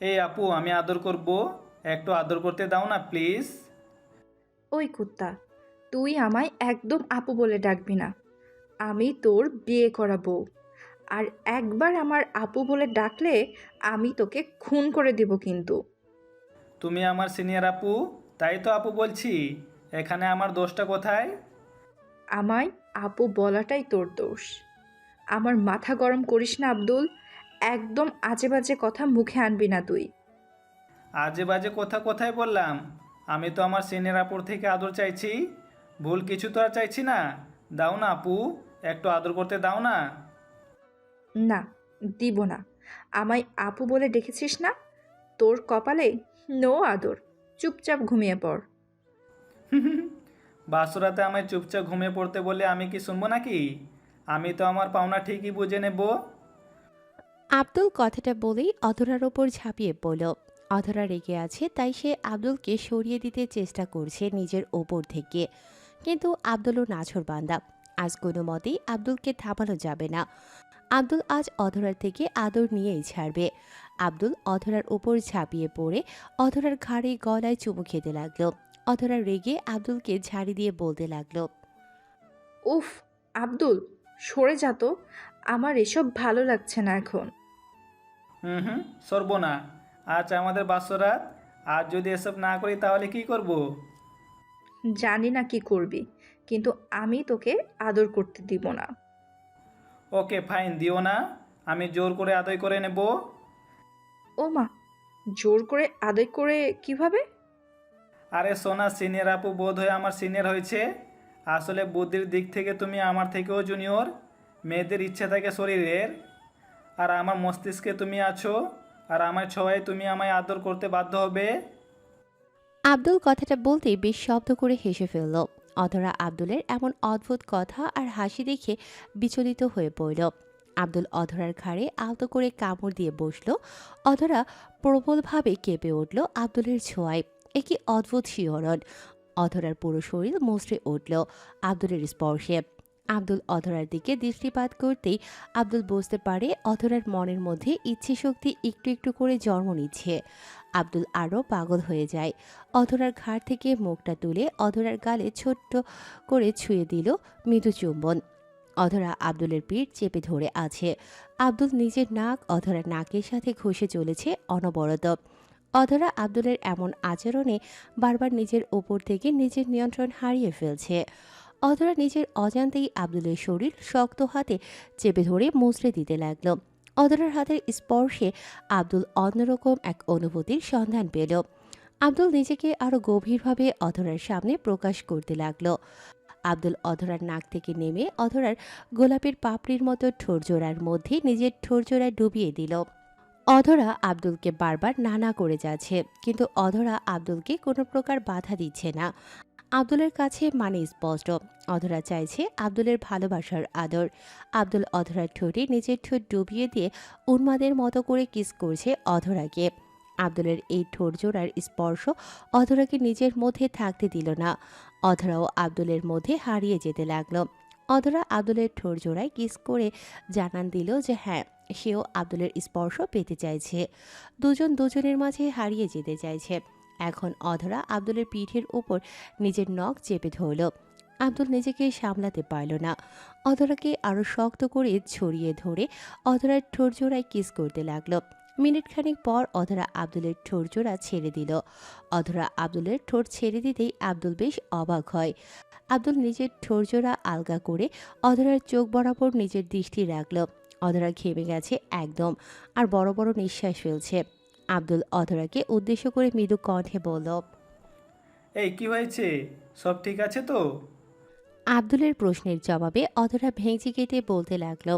এই আপু আমি আদর করব। একটু আদর করতে দাও না প্লিজ। ওই কুত্তা তুই আমায় একদম আপু বলে ডাকবি না। আমি তোর বিয়ে করাবো। আর একবার আমার আপু বলে ডাকলে আমি তোকে খুন করে দিব কিন্তু। তুমি আমার সিনিয়র আপু তাই তো আপু বলছি। এখানে আমার দোষটা কোথায়? আমায় আপু বলাটাই তোর দোষ। আমার মাথা গরম করিস না আব্দুল। একদম আজে বাজে কথা মুখে আনবি না তুই। আজে বাজে কথা কোথায় বললাম? আমি তো আমার সিনিয়র আপুর থেকে আদর চাইছি। ভুল কিছু তো আর চাইছি না। দাও না আপু একটু আদর করতে দাও না। না দিব না। আমায় আপু বলে ডেকেছিস না? তোর কপালে নো আদর। চুপচাপ ঘুমিয়ে পড়। বাসুরাতে আমায় চুপচাপ ঘুমিয়ে পড়তে বলে আমি কি শুনব নাকি? আমি তো আমার পাওনা ঠিকই বুঝে নেব। আব্দুল কথাটা বলেই অধরার ওপর ঝাঁপিয়ে পড়ল। অধরা রেগে আছে তাই সে আব্দুলকে সরিয়ে দিতে চেষ্টা করছে নিজের ওপর থেকে। কিন্তু আব্দুলও নাছর বান্দা আজ কোনো মতেই আব্দুলকে থামানো যাবে না। আব্দুল আজ অধরার থেকে আদর নিয়েই ছাড়বে। আব্দুল অধরার ওপর ঝাঁপিয়ে পড়ে অধরার ঘাড়ে গলায় চুমু খেতে লাগল। অধরা রেগে আব্দুলকে ঝাড়ি দিয়ে বলতে লাগল উফ আব্দুল সরে যা তো। আমার এসব ভালো লাগছে না এখন। হুম হুম সরব না। আজ আমাদের বাসরাত। আর যদি এসব না করি তাহলে কি করব। জানি না কি করবি কিন্তু আমি তোকে আদর করতে দিব না। ওকে ফাইন দিও না। আমি জোর করে আদায় করে নেব। ও মা জোর করে আদায় করে কীভাবে? আরে সোনা সিনিয়র আপু বোধ হয়ে আমার সিনিয়র হয়েছে। আসলে বুদ্ধির দিক থেকে তুমি আমার থেকেও জুনিয়র, মেয়েদের ইচ্ছে থাকে শরীরের। আর আমার মস্তিষ্কে তুমি আছো, আর আমার ছোঁয়ায় তুমি আমায় আদর করতে বাধ্য হবে। আব্দুল কথাটা বলতেই বেশ শব্দ করে হেসে ফেলল। অধরা আব্দুলের এমন অদ্ভুত কথা আর হাসি দেখে বিচলিত হয়ে পড়ল। আব্দুল অধরার ঘাড়ে আলতো করে কামড় দিয়ে বসল। অধরা প্রবলভাবে কেঁপে উঠল আব্দুলের ছোঁয়ায়। এ কি অদ্ভুত শিহরণ। অধরার পুরো শরীর মুচড়ে উঠল। আব্দুলের স্পর্শে। আব্দুল অধরার দিকে দৃষ্টিপাত করতেই আব্দুল বুঝতে পারে অধরার মনের মধ্যে ইচ্ছে শক্তি একটু একটু করে জন্ম নিচ্ছে। আব্দুল আরও পাগল হয়ে যায়। অধরার ঘাড় থেকে মুখটা তুলে অধরার গালে ছোট্ট করে ছুঁয়ে দিল মৃদু চুম্বন। অধরা আব্দুলের পিঠ চেপে ধরে আছে। আব্দুল নিজের নাক অধরার নাকের সাথে ঘষে চলেছে অনবরত। অধরা আব্দুলের এমন আচরণে বারবার নিজের ওপর থেকে নিজের নিয়ন্ত্রণ হারিয়ে ফেলছে। অধরা নিজের অজান্তেই আব্দুলের শরীর শক্ত হাতে চেপে ধরে মুচড়ে দিতে লাগল। অধরার হাতের স্পর্শে আব্দুল অন্যরকম এক অনুভূতির সন্ধান পেল। আব্দুল নিজেকে আরও গভীরভাবে অধরার সামনে প্রকাশ করতে লাগল। আব্দুল অধরার নাক থেকে নেমে অধরার গোলাপের পাপড়ির মতো ঠোরজোড়ার মধ্যে নিজের ঠোরজোড়া ডুবিয়ে দিল। অধরা আব্দুলকে বারবার নানা করে যাচ্ছে, কিন্তু অধরা আব্দুলকে কোনো প্রকার বাধা দিচ্ছে না। আব্দুলের কাছে মানে স্পষ্ট। অধরা চাইছে আব্দুলের ভালোবাসার আদর। আব্দুল অধরার ঠোঁটে নিজের ঠোঁট ডুবিয়ে দিয়ে উন্মাদের মতো করে কিস করছে অধরাকে। আব্দুলের এই ঠোঁট জোড়ার স্পর্শ অধরাকে নিজের মধ্যে থাকতে দিল না। অধরাও আব্দুলের মধ্যে হারিয়ে যেতে লাগল। অধরা আব্দুলের ঠোঁট জোড়ায় কিস করে জানান দিল যে হ্যাঁ সেও আব্দুলের স্পর্শ পেতে চাইছে। দুজন দুজনের মাঝে হারিয়ে যেতে চাইছে। এখন অধরা আব্দুলের পিঠের উপর নিজের নখ চেপে ধরল। আব্দুল নিজেকে সামলাতে পারল না। অধরাকে আরও শক্ত করে ছড়িয়ে ধরে অধরার ঠোঁট জোড়ায় কিস করতে লাগল। মিনিট খানিক পর অধরা আব্দুলের ঠোঁট জোড়া ছেড়ে দিল। অধরা আব্দুলের ঠোঁট ছেড়ে দিতেই আব্দুল বেশ অবাক হয়। আব্দুল নিজের ঠোঁট জোড়া আলগা করে অধরার চোখ বরাবর নিজের দৃষ্টি রাখল। অধরা ঘেমে গেছে একদম। আর বড় বড় নিঃশ্বাস ফেলছে। আব্দুল অধরাকে উদ্দেশ্য করে মৃদু কণ্ঠে বলল এই কি হয়েছে? সব ঠিক আছে তো? আব্দুলের প্রশ্নের জবাবে অধরা ভেঙচি কেটে বলতে লাগল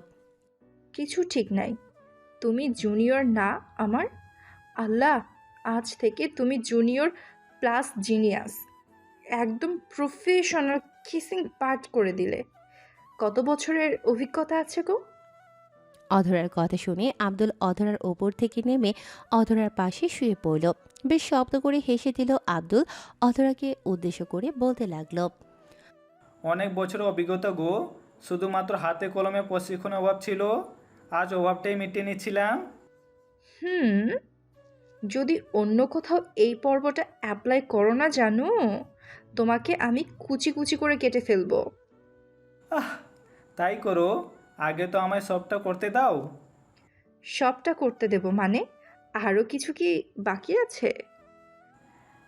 কিছু ঠিক নাই। তুমি জুনিয়র না আমার? আল্লাহ আজ থেকে তুমি জুনিয়র প্লাস জিনিয়াস। একদম প্রফেশনাল কিসিং পার্ট করে দিলে। কত বছরের অভিজ্ঞতা আছে গো? অধরার কথা শুনে আব্দুল অধরার ওপর থেকে নেমে অধরার পাশে শুয়ে পড়ল। বেশ শব্দ করে হেসে দিল আব্দুল। অধরাকে উদ্দেশ্য করে বলতে লাগল অনেক বছরের অভিজ্ঞতা গো। শুধুমাত্র হাতে কলমে প্রশিক্ষণের অভাব ছিল। আজ অভাবটাই মিটিয়ে নিচ্ছিলাম। হুম যদি অন্য কোথাও এই পর্বটা অ্যাপ্লাই করো না জানো তোমাকে আমি কুচি কুচি করে কেটে ফেলব। আহ তাই করো। আগে তো আমায় সবটা করতে দাও। সবটা করতে দেব মানে? আরও কিছু কি বাকি আছে?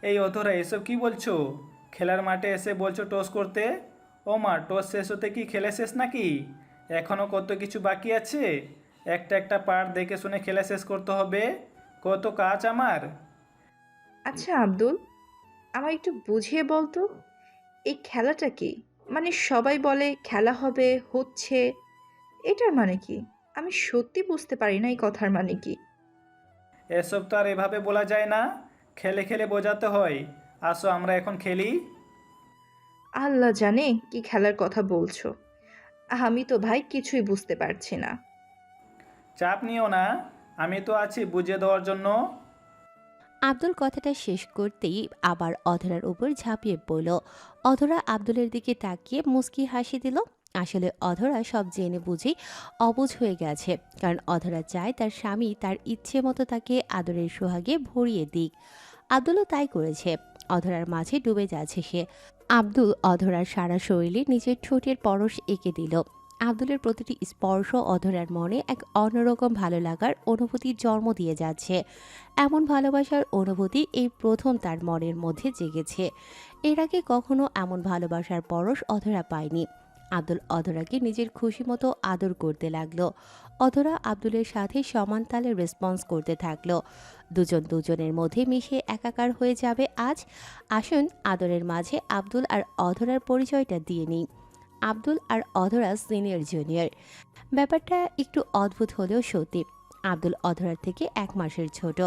এই অধরা এসব কি বলছো? খেলার মাঠে এসে বলছো টস করতে? ও মা টস শেষ হতে কি খেলে শেষ নাকি? এখনও কত কিছু বাকি আছে? একটা একটা পার্ট দেখে শুনে খেলা শেষ করতে হবে। কত কাজ আমার? আচ্ছা আব্দুল আমায় একটু বুঝিয়ে বলতো এই খেলাটা কি? মানে সবাই বলে খেলা হবে হচ্ছে এটার মানে কি? আমি সত্যি বুঝতে পারি না এই কথার মানে কি। এসব তো আর এভাবে বলা যায় না। খেলে খেলে বোঝাতে হয়। আসো আমরা এখন খেলি। আল্লাহ জানে কি খেলার কথা বলছো। আমি তো ভাই কিছুই বুঝতে পারছি না। চাপ নিও না। আমি তো আছি বুঝিয়ে দেওয়ার জন্য। আব্দুল কথাটা শেষ করতেই আবার অধরার উপর ঝাঁপিয়ে পড়ল। অধরা আব্দুলের দিকে তাকিয়ে মুস্কি হাসি দিল। আসলে অধরা সব জেনে বুঝেই অবুঝ হয়ে গেছে। কারণ অধরা চায় তার স্বামী তার ইচ্ছে মতো তাকে আদরের সোহাগে ভরিয়ে দিক। আব্দুলও তাই করেছে। অধরার মাঝে ডুবে যাচ্ছে সে। আব্দুল অধরার সারা শরীরে নিজের ঠোঁটের পরশ এঁকে দিল। আব্দুলের প্রতিটি স্পর্শ অধরার মনে এক অন্যরকম ভালো লাগার অনুভূতির জন্ম দিয়ে যাচ্ছে। এমন ভালোবাসার অনুভূতি এই প্রথম তার মনের মধ্যে জেগেছে। এর আগে কখনো এমন ভালোবাসার পরশ অধরা পায়নি। আব্দুল অধরাকে নিজের খুশি মতো আদর করতে লাগল। অধরা আব্দুলের সাথে সমান তালে রেসপন্স করতে থাকল। দুজন দুজনের মধ্যে মিশে একাকার হয়ে যাবে আজ। আসুন আদরের মাঝে আব্দুল আর অধরার পরিচয়টা দিয়ে নিই। আব্দুল আর অধরা সিনিয়র জুনিয়র ব্যাপারটা একটু অদ্ভুত হলেও সত্যি। আব্দুল অধরার থেকে এক মাসের ছোট।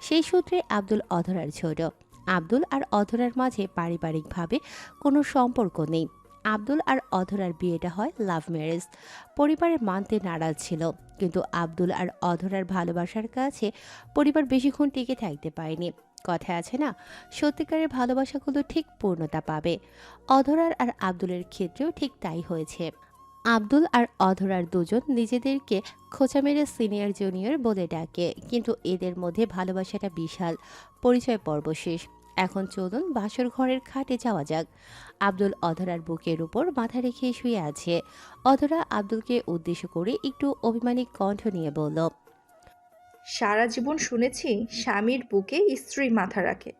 সেই সূত্রে আব্দুল অধরার ছোট। আব্দুল আর অধরার মাঝে পারিবারিকভাবে কোনো সম্পর্ক নেই। আব্দুল আর অধরার বিয়েটা হয় লাভ ম্যারেজ। পরিবারের মানতে নারাজ ছিল, কিন্তু আব্দুল আর অধরার ভালোবাসার কাছে পরিবার বেশিক্ষণ টিকে থাকতে পারেনি। কথা আছে না, সত্যিকারের ভালোবাসাগুলো ঠিক পূর্ণতা পাবে। অধরার আর আব্দুলের ক্ষেত্রেও ঠিক তাই হয়েছে। আব্দুল আর অধরার দুজন নিজেদেরকে খোঁচা মেরে সিনিয়র, জুনিয়র বলে ডাকে, কিন্তু এদের মধ্যে ভালোবাসাটা বিশাল। পরিচয় পর্ব শেষ। এখন চলুন বাসর ঘরের খাটে যাওয়া যাক। আব্দুল অধরার বুকের উপর মাথা রেখে শুয়ে আছে। অধরা আব্দুলকে উদ্দেশ্য করে একটু অভিমানী কণ্ঠ নিয়ে বলল সারা জীবন শুনেছি স্বামীর বুকে স্ত্রী মাথা রাখে।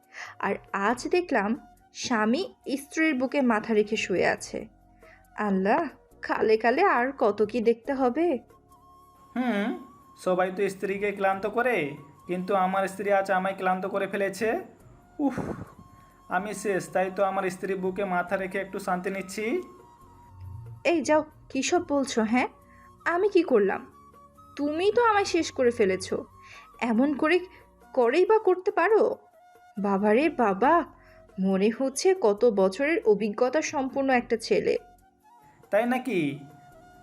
আর আজ দেখলাম স্বামী স্ত্রীর বুকে মাথা রেখে শুয়ে আছে। আল্লাহ কালে কালে আর কত কি দেখতে হবে? হুম সবাই তো স্ত্রীকে ক্লান্ত করে কিন্তু আমার স্ত্রী আজ আমায় ক্লান্ত করে ফেলেছে। উফ আমি শেষ তাই তো আমার স্ত্রী বুকে মাথা রেখে একটু শান্তি নিচ্ছি। এই যাও কী সব বলছো হ্যাঁ? আমি কি করলাম? তুমি তো আমায় শেষ করে ফেলেছো। এমন করে করেই বা করতে পারো? বাবারে বাবা মনে হচ্ছে কত বছরের অভিজ্ঞতা সম্পূর্ণ একটা ছেলে। তাই নাকি?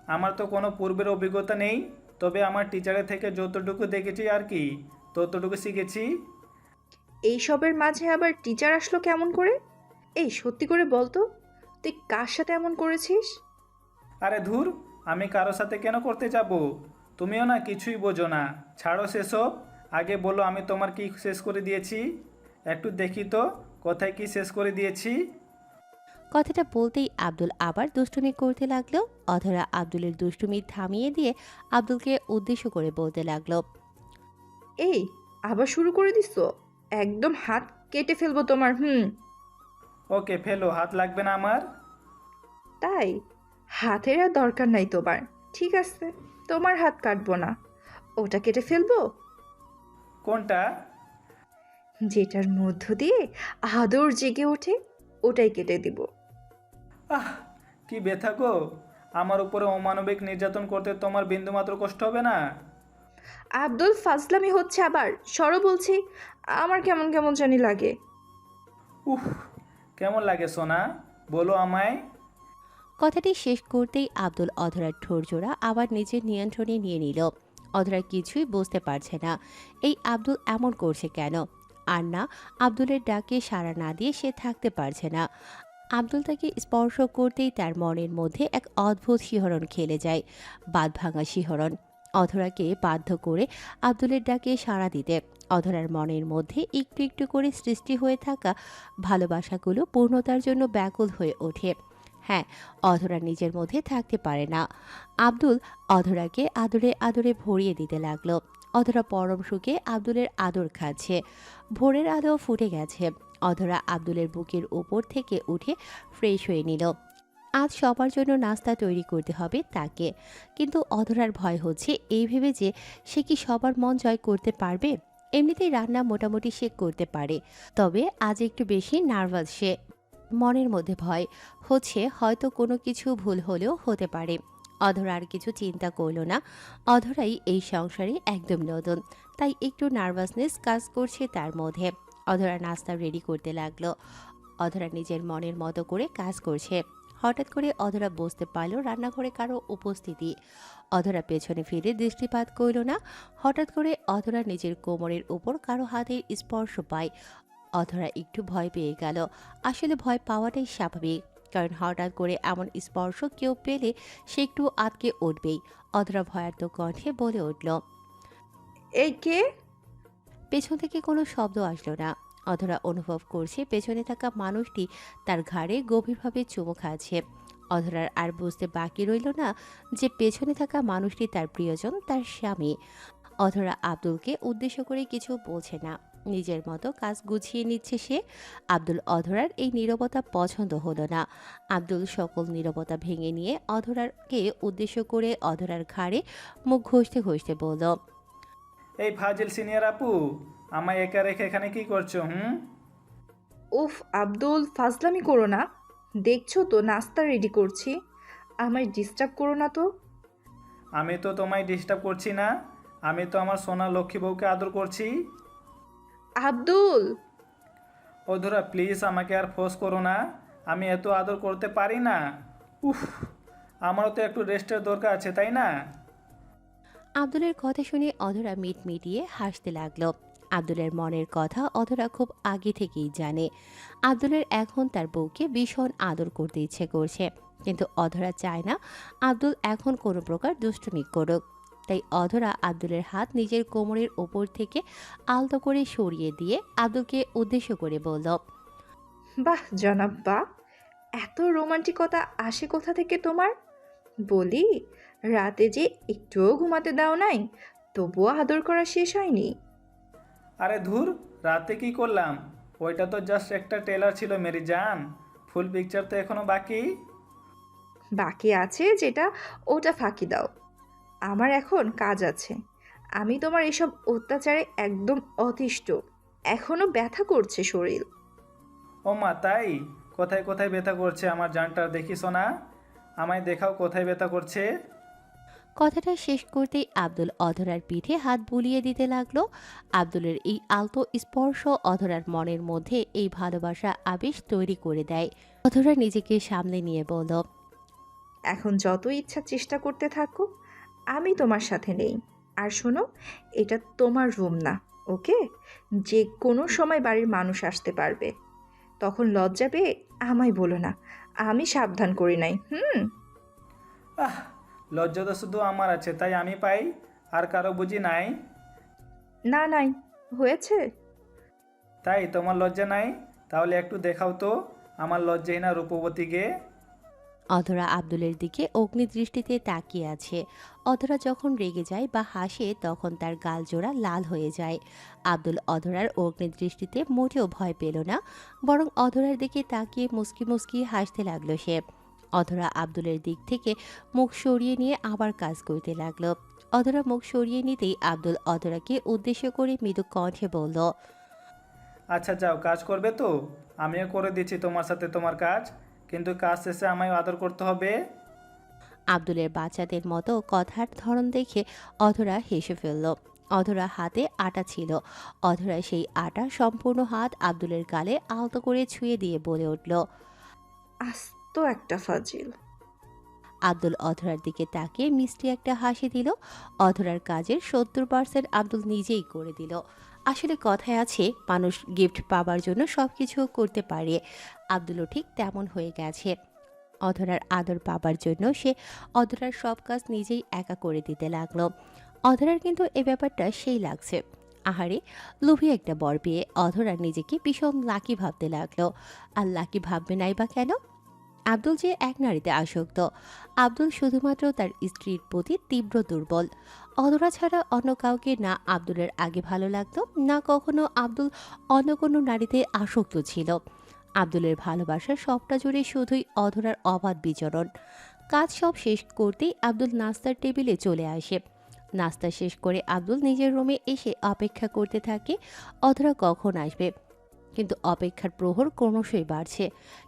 আমার তো কোনো পূর্বের অভিজ্ঞতা নেই তবে আমার টিচারের থেকে যতটুকু দেখেছি আর কি ততটুকু শিখেছি। এইসবের মাঝে আবার টিচার আসলো কেমন করে? এই সত্যি করে বলতো তুই কার সাথে এমন করেছিস? আরে ধুর আমি কারও সাথে কেন করতে যাব? তুমিও না কিছুই বোঝো না। ছাড়ো সেসব। আগে বলো আমি তোমার কি শেষ করে দিয়েছি? একটু দেখি তো কোথায় কি শেষ করে দিয়েছি? কথাটা বলতেই আব্দুল আবার দুষ্টুমি করতে লাগল। অধরা আব্দুলের দুষ্টুমি থামিয়ে দিয়ে আব্দুলকে উদ্দেশ্য করে বলতে লাগল। এই আবার শুরু করে দিস একদম হাত কেটে ফেলব তোমার হুম। ওকে ফেলো হাত লাগবে না আমার? তাই? হাতের আর দরকার নাই তোমার ঠিক আছে তোমার হাত কাটবো না। ওটা কেটে ফেলব? কোনটা? যেটার মধ্য দিয়ে আদর জেগে ওঠে ওটাই কেটে দিব। আহ কি ব্যথা গো। আমার উপরে অমানবিক নির্যাতন করতে তোমার বিন্দুমাত্র কষ্ট হবে না? আব্দুল ফাজলামি হচ্ছে আবার সরো বলছি আমার কেমন কেমন জানি লাগে। উফ কেমন লাগে সোনা? বলো আমায়। কথাটি শেষ করতেই আব্দুল অধরার ঠোরজোড়া আবার নিজের নিয়ন্ত্রণে নিয়ে নিল। অধরা কিছুই বুঝতে পারছে না এই আব্দুল এমন করছে কেন? আর না আব্দুলের ডাকে সাড়া না দিয়ে সে থাকতে পারছে না। আব্দুল তাকে স্পর্শ করতেই তার মনের মধ্যে এক অদ্ভুত শিহরণ খেলে যায় বাদ ভাঙা শিহরণ। অধরাকে বাধ্য করে আব্দুলের ডাকে সাড়া দিতে। অধরার মনের মধ্যে একটু একটু করে সৃষ্টি হয়ে থাকা ভালোবাসাগুলো পূর্ণতার জন্য ব্যাকুল হয়ে ওঠে। হ্যাঁ অধরা নিজের মধ্যে থাকতে পারে না। আব্দুল অধরাকে আদরে আদরে ভরিয়ে দিতে লাগল। অধরা পরম সুখে আব্দুলের আদর খাচ্ছে। ভোরের আলো ফুটে গেছে। অধরা আব্দুলের বুকের উপর থেকে উঠে ফ্রেশ হয়ে নিল। আজ সবার জন্য নাস্তা তৈরি করতে হবে তাকে। কিন্তু অধরার ভয় হচ্ছে, এই ভেবে যে সে কি সবার মন জয় করতে পারবে? এমনিতেই রান্না মোটামুটি সে করতে পারে। তবে আজ একটু বেশি নার্ভাস সে। মনের মধ্যে ভয় হচ্ছে, হয়তো কোনো কিছু ভুল হলেও হতে পারে। অধরা আর কিছু চিন্তা করল না। অধরাই এই সংসারে একদম নতুন, তাই একটু নার্ভাসনেস কাজ করছে তার মধ্যে। অধরা নাস্তা রেডি করতে লাগল। অধরা নিজের মনের মতো করে কাজ করছে। হঠাৎ করে অধরা বুঝতে পারল রান্নাঘরে কারও উপস্থিতি। অধরা পেছনে ফিরে দৃষ্টিপাত করল না। হঠাৎ করে অধরা নিজের কোমরের উপর কারও হাতের স্পর্শ পায়। অধরা একটু ভয় পেয়ে গেল। আসলে ভয় পাওয়াটাই স্বাভাবিক কারণ হঠাৎ করে এমন স্পর্শ কেউ পেলে সে একটু আটকে উঠবেই। অধরা ভয়ার্ত কণ্ঠে বলে উঠল এই কে? পেছন থেকে কোনো শব্দ আসলো না। অধরা অনুভব করছে, পেছনে থাকা মানুষটি তার ঘাড়ে গভীরভাবে চুমু খাচ্ছে। অধরার আর বুঝতে বাকি রইল না যে পেছনে থাকা মানুষটি তার প্রিয়জন, তার স্বামী। অধরা আব্দুলকে উদ্দেশ্য করে কিছু বলছে না। নিজের মতো কাজ গুছিয়ে নিচ্ছে সে। আব্দুল অধরার এই নীরবতা পছন্দ হলো না। আব্দুল সকল নীরবতা ভেঙে নিয়ে অধরাকে উদ্দেশ্য করে অধরার ঘাড়ে মুখ ঘষতে ঘষতে বলল এই ফাজিল সিনিয়র আপু আমায় একা রেখে এখানে কি করছ হুম? উফ আব্দুল ফাজলামি করো না। দেখছ তো নাস্তা রেডি করছি। আমায় ডিস্টার্ব করো না তো। আমি তো তোমায় ডিস্টার্ব করছি না আমি তো আমার সোনা লক্ষ্মী বউকে আদর করছি। আব্দুল! অধুরা প্লিজ আমাকে আর ফোর্স করো না আমি এত আদর করতে পারি না। উফ আমারও তো একটু রেস্টের দরকার আছে তাই না? আব্দুলের কথা শুনে অধরা মিট মিটিয়ে হাসতে লাগল। আব্দুলের মনের কথা অধরা খুব আগে থেকেই জানে। আব্দুলের এখন তার বউকে ভীষণ আদর করতে ইচ্ছে করছে। কিন্তু অধরা চায় না আব্দুল এখন কোনো প্রকার দুষ্টুমি করুক। তাই অধরা আব্দুলের হাত নিজের কোমরের ওপর থেকে আলতো করে সরিয়ে দিয়ে আব্দুলকে উদ্দেশ্য করে বলল, বাহ, জনাব বা এত রোমান্টিকতা আসে কোথা থেকে তোমার? বলি রাতে যে একটুও ঘুমাতে দাও নাই তবুও আদর করা শেষ হয়নি। আরে ধুর রাতে কি করলাম? ওইটা তো জাস্ট একটা টেলার ছিল মেরি জান। ফুল পিকচার তো এখনও বাকি। বাকি আছে যেটা ওটা ফাঁকি দাও। আমার এখন কাজ আছে। আমি তোমার এসব অত্যাচারে একদম অতিষ্ঠ। এখনও ব্যথা করছে শরীর। ও মা তাই? কোথায় কোথায় ব্যথা করছে আমার জানটা দেখিস না আমায় দেখাও কোথায় ব্যথা করছে। কথাটা শেষ করতেই আব্দুল অধরার পিঠে হাত বুলিয়ে দিতে লাগল। আব্দুলের এই আলতো স্পর্শ অধরার মনের মধ্যে এই ভালোবাসা আবেশ তৈরি করে দেয়। অধরা নিজেকে সামলে নিয়ে বলল এখন যত ইচ্ছা চেষ্টা করতে থাকো আমি তোমার সাথে নেই। আর শোনো এটা তোমার রুম না ওকে? যে কোনো সময় বাড়ির মানুষ আসতে পারবে। তখন লজ্জা পেয়ে আমায় বলো না আমি সাবধান করি নাই হুম? আহ লজ্জা তো শুধু আমার আছে তাই আমি পাই আর কারও বুঝি নাই। না নাই হয়েছে। তাই তোমার লজ্জা নাই তাহলে একটু দেখাও তো আমার লজ্জাহীনা রূপবতীকে অধরা আব্দুলের দিকে অগ্নিদৃষ্টিতে তাকিয়ে আছে। অধরা যখন রেগে যায় বা হাসে তখন তার গাল জোড়া লাল হয়ে যায়। আব্দুল অধরার অগ্নিদৃষ্টিতে মোটেও ভয় পেল না বরং অধরার দিকে তাকিয়ে মুসকি মুসকি হাসতে লাগল সে। অধরা আব্দুলের দিক থেকে মুখ সরিয়ে নিয়ে আবার কাজ করতে লাগল। অধরা মুখ সরিয়ে নিতেই আব্দুল অধরাকে উদ্দেশ্য করে মৃদু কণ্ঠে বলল আচ্ছা যাও কাজ করবে তো। আমিও করে দিচ্ছি তোমার সাথে তোমার কাজ কিন্তু কাজ শেষে আমায় আদর করতে হবে? আব্দুলের বাচ্চাদের মতো কথার ধরন দেখে অধরা হেসে ফেলল। অধরা হাতে আটা ছিল। অধরা সেই আটা সম্পূর্ণ হাত আব্দুলের গালে আলতো করে ছুঁয়ে দিয়ে বলে উঠল আস্ত একটা ফাজিল। আব্দুল অধরার দিকে তাকিয়ে মিষ্টি একটা হাসি দিল। অধরার কাজের সত্তর পার্সেন্ট আব্দুল নিজেই করে দিল। আসলে কথায় আছে, মানুষ গিফট পাবার জন্য সব কিছু করতে পারে। আব্দুলও ঠিক তেমন হয়ে গেছে। অধরার আদর পাবার জন্য সে অধরার সব কাজ নিজেই একা করে দিতে লাগল। অধরার কিন্তু এ ব্যাপারটা সেই লাগছে। আহারে, লোভী একটা বর পেয়ে অধরা নিজেকে ভীষণ লাকি ভাবতে লাগল। আর লাকি ভাববে নাই বা কেন? আব্দুল যে এক নারীতে আসক্ত। আব্দুল শুধুমাত্র তার স্ত্রীর প্রতি তীব্র দুর্বল। অধরা ছাড়া অন্য কাউকে না আব্দুলের আগে ভালো লাগতো, না কখনো আব্দুল অন্য কোনো নারীতে আসক্ত ছিল। আব্দুলের ভালোবাসা সবটা জুড়ে শুধুই অধরার অবাধ বিচরণ। কাজ সব শেষ করতেই আব্দুল নাস্তার টেবিলে চলে আসে। নাস্তা শেষ করে আব্দুল নিজের রুমে এসে অপেক্ষা করতে থাকে, অধরা কখন আসবে? কিন্তু অপেক্ষার প্রহর ক্রমশই বাড়ছে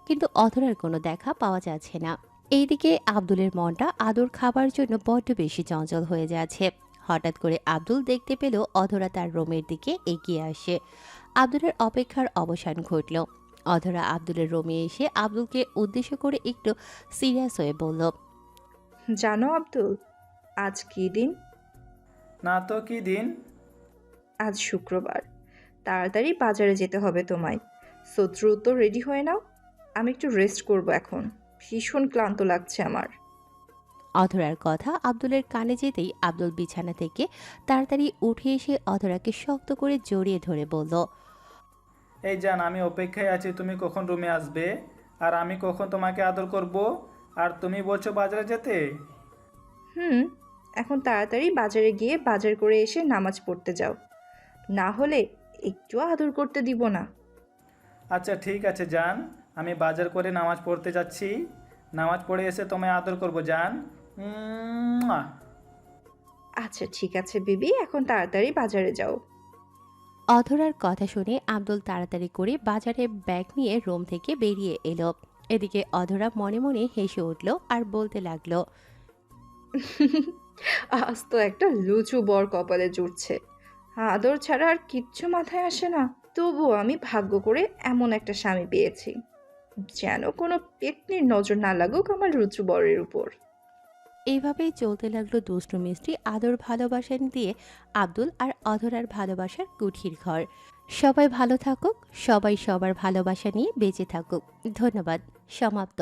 কিন্তু অধরার কোনো দেখা পাওয়া যাচ্ছে না। এইদিকে আব্দুলের মনটা আদর খাবার জন্য বড্ড বেশি চঞ্চল হয়ে যাচ্ছে। হঠাৎ করে আব্দুল দেখতে পেল অধরা তার রোমের দিকে এগিয়ে আসে। আব্দুলের অপেক্ষার অবসান ঘটল। অধরা আব্দুলের রোমে এসে আব্দুলকে উদ্দেশ্য করে একটু সিরিয়াস হয়ে বলল জানো আব্দুল আজ কী দিন? না তো কি দিন? আজ শুক্রবার। তাড়াতাড়ি বাজারে যেতে হবে তোমায়। সো দ্রুত রেডি হয়ে নাও। আমি একটু রেস্ট করব এখন। ভীষণ ক্লান্ত লাগছে আমার। অধরার কথা আব্দুলের কানে যেতেই আব্দুল বিছানা থেকে তাড়াতাড়ি উঠে এসে অধরাকে শক্ত করে জড়িয়ে ধরে বলল এই জান আমি অপেক্ষায় আছি। তুমি কখন রুমে আসবে? আর আমি কখন তোমাকে আদর করব? আর তুমি বলছো বাজারে যেতে? হুম এখন তাড়াতাড়ি বাজারে গিয়ে বাজার করে এসে নামাজ পড়তে যাও। না হলে একটু আদর করতে দিব না। আচ্ছা ঠিক আছে জান। আমি বাজার করে নামাজ পড়তে যাচ্ছি। নামাজ পড়ে এসে তোমায় আদর করব জান। উম্মুয়া। আচ্ছা ঠিক আছে বিবি। এখন তাড়াতাড়ি বাজারে যাও। অধরার কথা শুনে আব্দুল তাড়াতাড়ি করে বাজারে ব্যাগ নিয়ে রুম থেকে বেরিয়ে এলো। এদিকে অধরা মনে মনে হেসে উঠল আর বলতে লাগল আজ তো একটা লুচু বর কপালে জুটছে। আদর ছাড়া আর কিচ্ছু মাথায় আসে না। তবুও আমি ভাগ্য করে এমন একটা স্বামী পেয়েছি, যেন কোনো পেটনির নজর না লাগুক আমার রুচু বরের উপর। এইভাবেই চলতে লাগল দুষ্টু মিষ্টি আদর ভালোবাসা দিয়ে আব্দুল আর অধরার ভালোবাসার কুঠির ঘর। সবাই ভালো থাকুক, সবাই সবার ভালোবাসা নিয়ে বেঁচে থাকুক। ধন্যবাদ, সমাপ্ত।